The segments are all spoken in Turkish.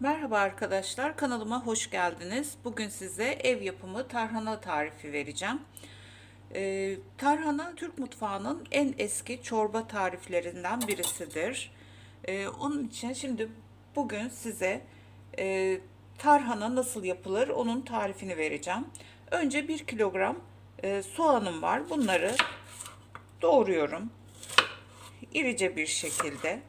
Merhaba arkadaşlar, kanalıma hoş geldiniz. Bugün size ev yapımı tarhana tarifi vereceğim. Ee, tarhana Türk mutfağının en eski çorba tariflerinden birisidir. Ee, onun için şimdi bugün size e, tarhana nasıl yapılır onun tarifini vereceğim. Önce 1 kilogram e, soğanım var. Bunları doğruyorum. İrice bir şekilde.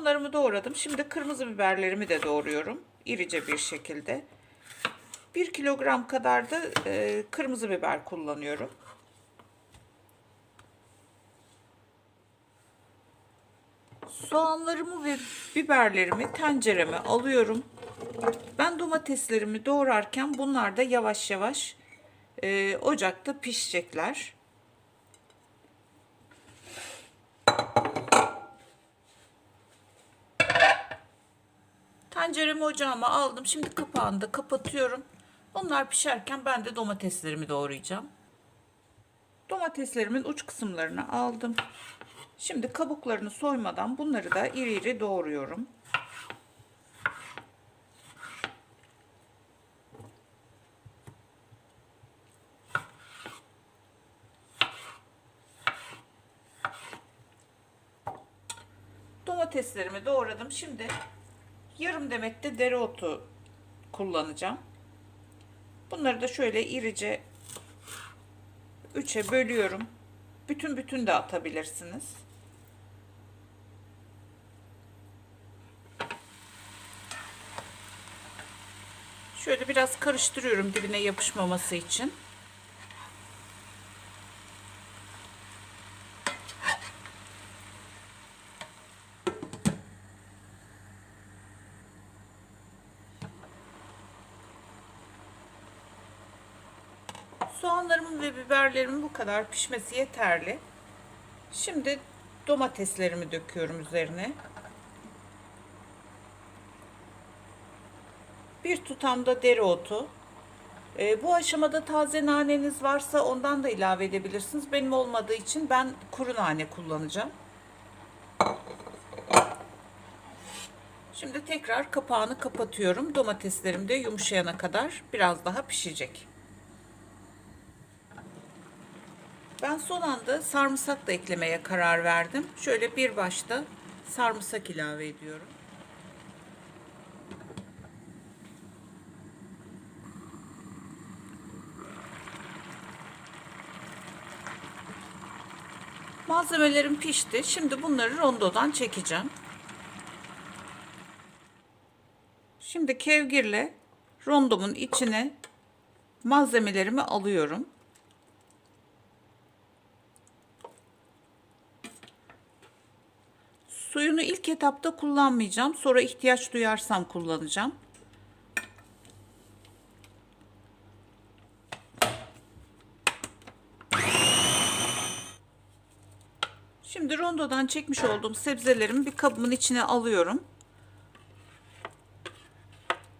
Soğanlarımı doğradım. Şimdi kırmızı biberlerimi de doğruyorum. İrice bir şekilde. 1 kilogram kadar da e, kırmızı biber kullanıyorum. Soğanlarımı ve biberlerimi tencereme alıyorum. Ben domateslerimi doğrarken bunlar da yavaş yavaş e, ocakta pişecekler. Tenceremi ocağıma aldım. Şimdi kapağını da kapatıyorum. Onlar pişerken ben de domateslerimi doğrayacağım. Domateslerimin uç kısımlarını aldım. Şimdi kabuklarını soymadan bunları da iri iri doğruyorum. Domateslerimi doğradım. Şimdi yarım demet de dereotu kullanacağım. Bunları da şöyle irice üçe bölüyorum. Bütün bütün de atabilirsiniz. Şöyle biraz karıştırıyorum dibine yapışmaması için. Soğanlarımın ve biberlerimin bu kadar pişmesi yeterli. Şimdi domateslerimi döküyorum üzerine. Bir tutam da dereotu. E, bu aşamada taze naneniz varsa ondan da ilave edebilirsiniz. Benim olmadığı için ben kuru nane kullanacağım. Şimdi tekrar kapağını kapatıyorum. Domateslerim de yumuşayana kadar biraz daha pişecek. Ben son anda sarımsak da eklemeye karar verdim. Şöyle bir başta sarımsak ilave ediyorum. Malzemelerim pişti. Şimdi bunları rondodan çekeceğim. Şimdi kevgirle rondomun içine malzemelerimi alıyorum. Etapta kullanmayacağım. Sonra ihtiyaç duyarsam kullanacağım. Şimdi rondodan çekmiş olduğum sebzelerimi bir kabımın içine alıyorum.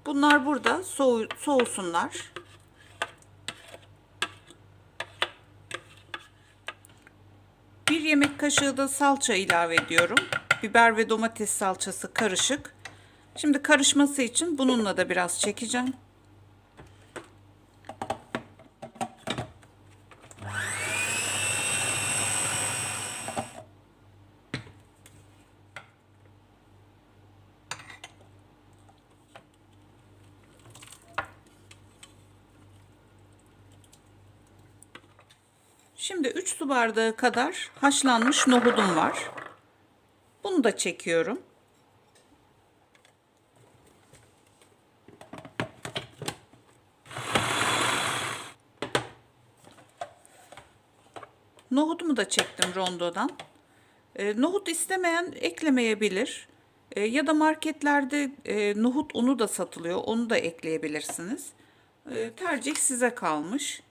Bunlar burada soğu soğusunlar. Bir yemek kaşığı da salça ilave ediyorum. Biber ve domates salçası karışık. Şimdi karışması için bununla da biraz çekeceğim. Şimdi 3 su bardağı kadar haşlanmış nohudum var. Bunu da çekiyorum. Nohudumu da çektim rondodan. E, nohut istemeyen eklemeyebilir. E, ya da marketlerde e, nohut unu da satılıyor. Onu da ekleyebilirsiniz. E, tercih size kalmış.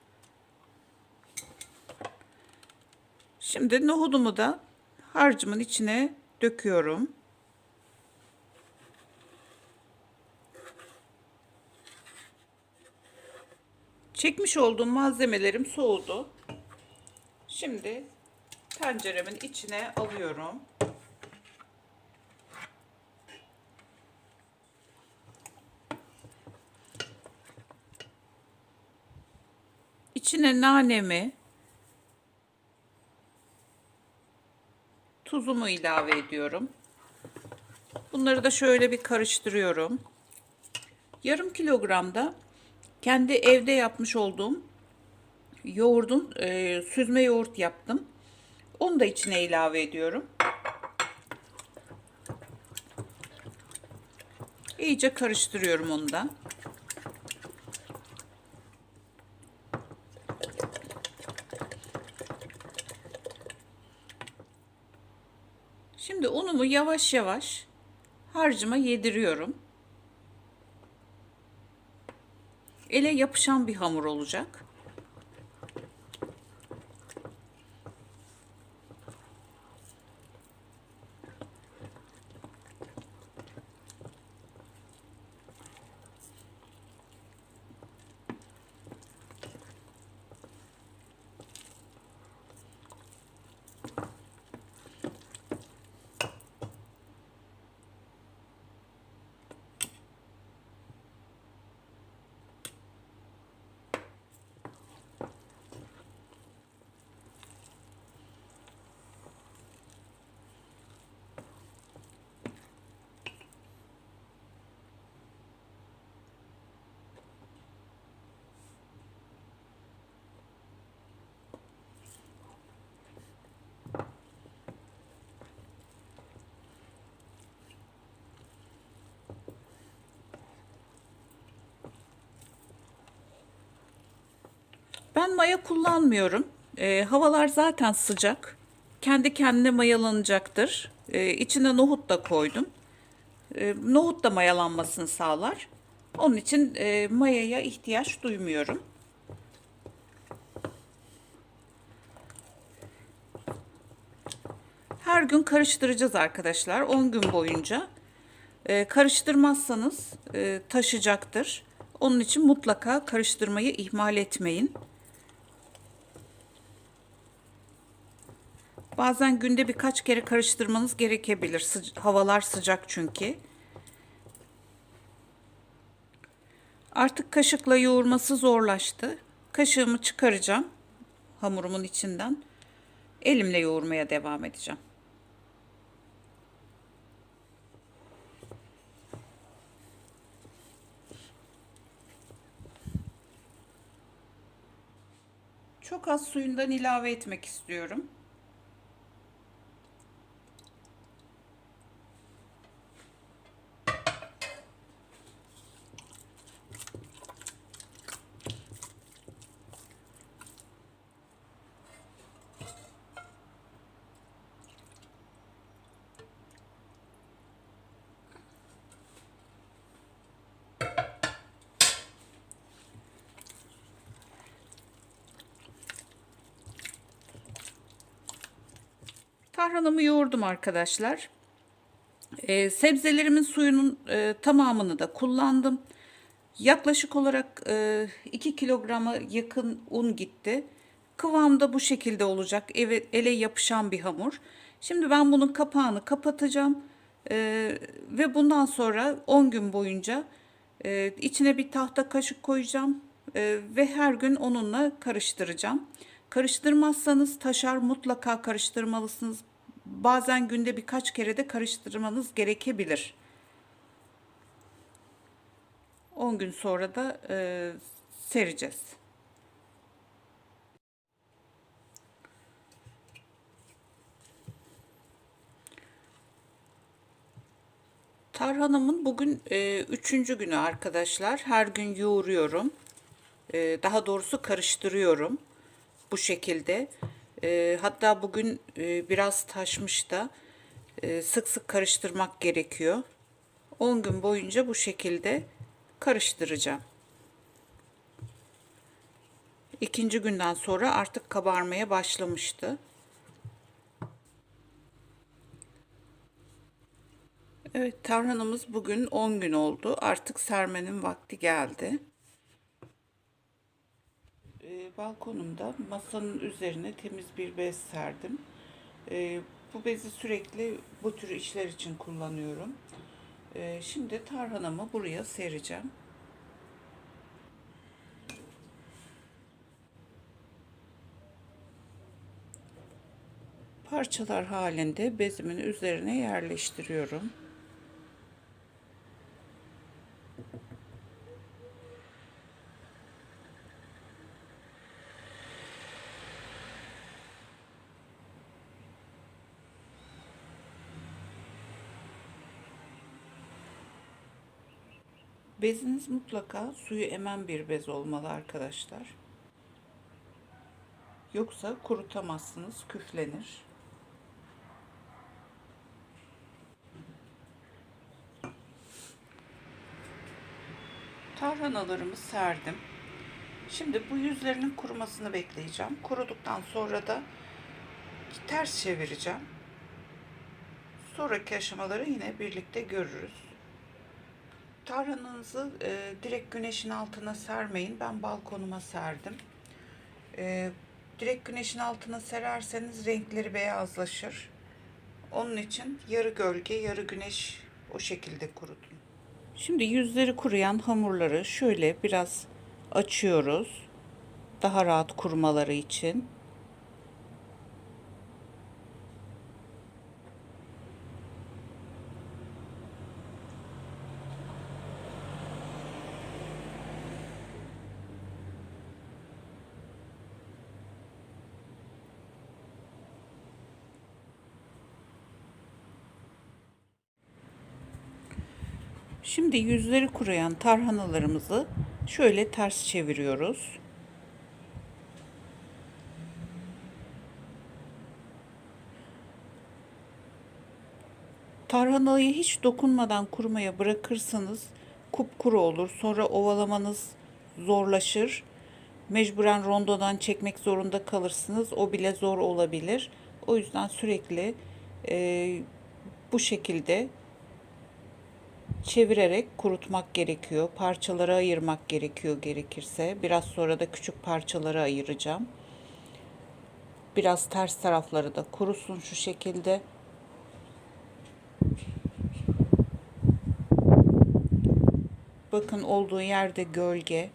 Şimdi nohudumu da harcımın içine döküyorum. Çekmiş olduğum malzemelerim soğudu. Şimdi tenceremin içine alıyorum. İçine nanemi, tuzumu ilave ediyorum. Bunları da şöyle bir karıştırıyorum. Yarım kilogramda kendi evde yapmış olduğum yoğurdun e, süzme yoğurt yaptım. Onu da içine ilave ediyorum. İyice karıştırıyorum onu da. Şimdi unumu yavaş yavaş harcıma yediriyorum. Ele yapışan bir hamur olacak. Ben maya kullanmıyorum. Ee, havalar zaten sıcak. Kendi kendine mayalanacaktır. Ee, içine nohut da koydum. Ee, nohut da mayalanmasını sağlar. Onun için e, mayaya ihtiyaç duymuyorum. Her gün karıştıracağız arkadaşlar 10 gün boyunca. Ee, karıştırmazsanız e, taşacaktır. Onun için mutlaka karıştırmayı ihmal etmeyin. Bazen günde birkaç kere karıştırmanız gerekebilir. Sıca havalar sıcak çünkü. Artık kaşıkla yoğurması zorlaştı. Kaşığımı çıkaracağım hamurumun içinden. Elimle yoğurmaya devam edeceğim. Çok az suyundan ilave etmek istiyorum. Tarhanamı yoğurdum arkadaşlar. Ee, sebzelerimin suyunun e, tamamını da kullandım. Yaklaşık olarak e, 2 kilograma yakın un gitti. Kıvam da bu şekilde olacak. Evet, ele yapışan bir hamur. Şimdi ben bunun kapağını kapatacağım. E, ve bundan sonra 10 gün boyunca e, içine bir tahta kaşık koyacağım. E, ve her gün onunla karıştıracağım. Karıştırmazsanız taşar mutlaka karıştırmalısınız. Bazen günde birkaç kere de karıştırmanız gerekebilir. 10 gün sonra da e, sereceğiz. Tarhanamın bugün e, üçüncü günü arkadaşlar. Her gün yoğuruyorum. E, daha doğrusu karıştırıyorum. Bu şekilde. E, hatta bugün e, biraz taşmış da e, sık sık karıştırmak gerekiyor. 10 gün boyunca bu şekilde karıştıracağım. İkinci günden sonra artık kabarmaya başlamıştı. Evet tarhanamız bugün 10 gün oldu. Artık sermenin vakti geldi. Balkonumda masanın üzerine temiz bir bez serdim. Ee, bu bezi sürekli bu tür işler için kullanıyorum. Ee, şimdi tarhanamı buraya sereceğim. Parçalar halinde bezimin üzerine yerleştiriyorum. Beziniz mutlaka suyu emen bir bez olmalı arkadaşlar. Yoksa kurutamazsınız, küflenir. Tarhanalarımı serdim. Şimdi bu yüzlerinin kurumasını bekleyeceğim. Kuruduktan sonra da ters çevireceğim. Sonraki aşamaları yine birlikte görürüz. Tarhananızı e, direkt güneşin altına sermeyin. Ben balkonuma serdim. E, direkt güneşin altına sererseniz renkleri beyazlaşır. Onun için yarı gölge, yarı güneş o şekilde kurutun. Şimdi yüzleri kuruyan hamurları şöyle biraz açıyoruz. Daha rahat kurumaları için. Şimdi yüzleri kuruyan tarhanalarımızı şöyle ters çeviriyoruz. Tarhanayı hiç dokunmadan kurumaya bırakırsanız kupkuru olur. Sonra ovalamanız zorlaşır. Mecburen rondodan çekmek zorunda kalırsınız. O bile zor olabilir. O yüzden sürekli e, bu şekilde çevirerek kurutmak gerekiyor. Parçalara ayırmak gerekiyor gerekirse. Biraz sonra da küçük parçalara ayıracağım. Biraz ters tarafları da kurusun şu şekilde. Bakın olduğu yerde gölge.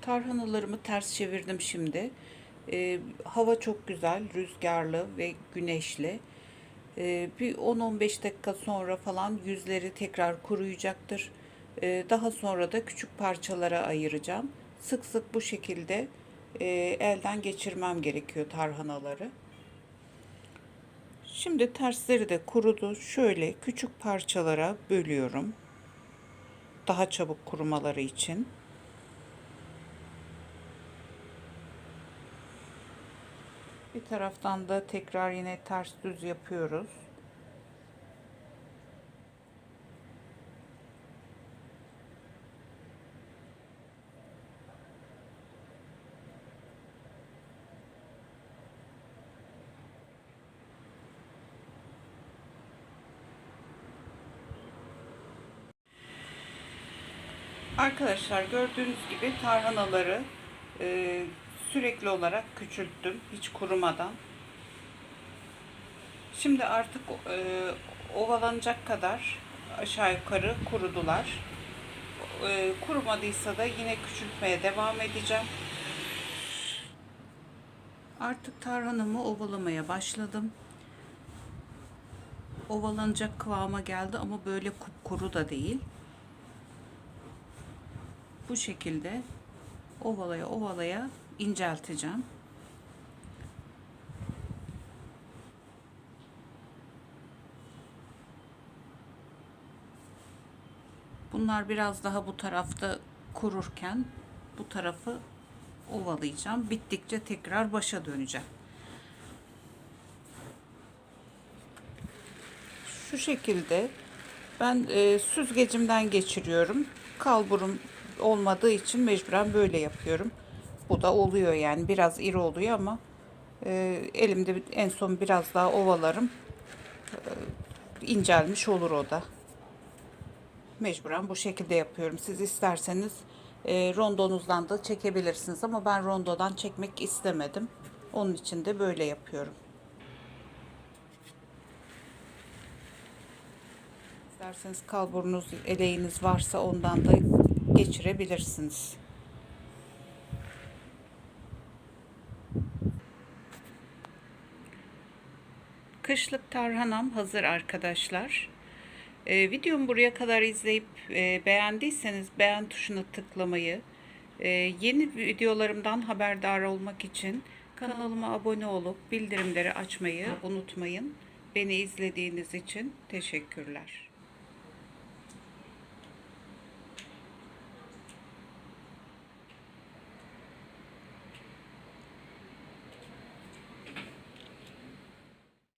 Tarhanalarımı ters çevirdim şimdi. Ee, hava çok güzel, rüzgarlı ve güneşli. Ee, bir 10-15 dakika sonra falan yüzleri tekrar kuruyacaktır. Ee, daha sonra da küçük parçalara ayıracağım. Sık sık bu şekilde e, elden geçirmem gerekiyor tarhanaları. Şimdi tersleri de kurudu. Şöyle küçük parçalara bölüyorum. Daha çabuk kurumaları için. Taraftan da tekrar yine ters düz yapıyoruz. Arkadaşlar gördüğünüz gibi tarhanaları e, sürekli olarak küçülttüm hiç kurumadan. Şimdi artık e, ovalanacak kadar aşağı yukarı kurudular. E, kurumadıysa da yine küçültmeye devam edeceğim. Artık tarhanamı ovalamaya başladım. Ovalanacak kıvama geldi ama böyle kupkuru da değil. Bu şekilde ovalaya ovalaya incelteceğim. Bunlar biraz daha bu tarafta kururken bu tarafı ovalayacağım. Bittikçe tekrar başa döneceğim. Şu şekilde ben e, süzgecimden geçiriyorum. Kalburum olmadığı için mecburen böyle yapıyorum. Bu da oluyor yani biraz iri oluyor ama e, elimde en son biraz daha ovalarım. E, incelmiş olur o da. Mecburen bu şekilde yapıyorum. Siz isterseniz E, rondonuzdan da çekebilirsiniz ama ben rondodan çekmek istemedim. Onun için de böyle yapıyorum. İsterseniz kalburunuz, eleğiniz varsa ondan da geçirebilirsiniz. Kışlık tarhanam hazır arkadaşlar. Ee, videomu buraya kadar izleyip e, beğendiyseniz beğen tuşuna tıklamayı, e, yeni videolarımdan haberdar olmak için kanalıma abone olup bildirimleri açmayı unutmayın. Beni izlediğiniz için teşekkürler.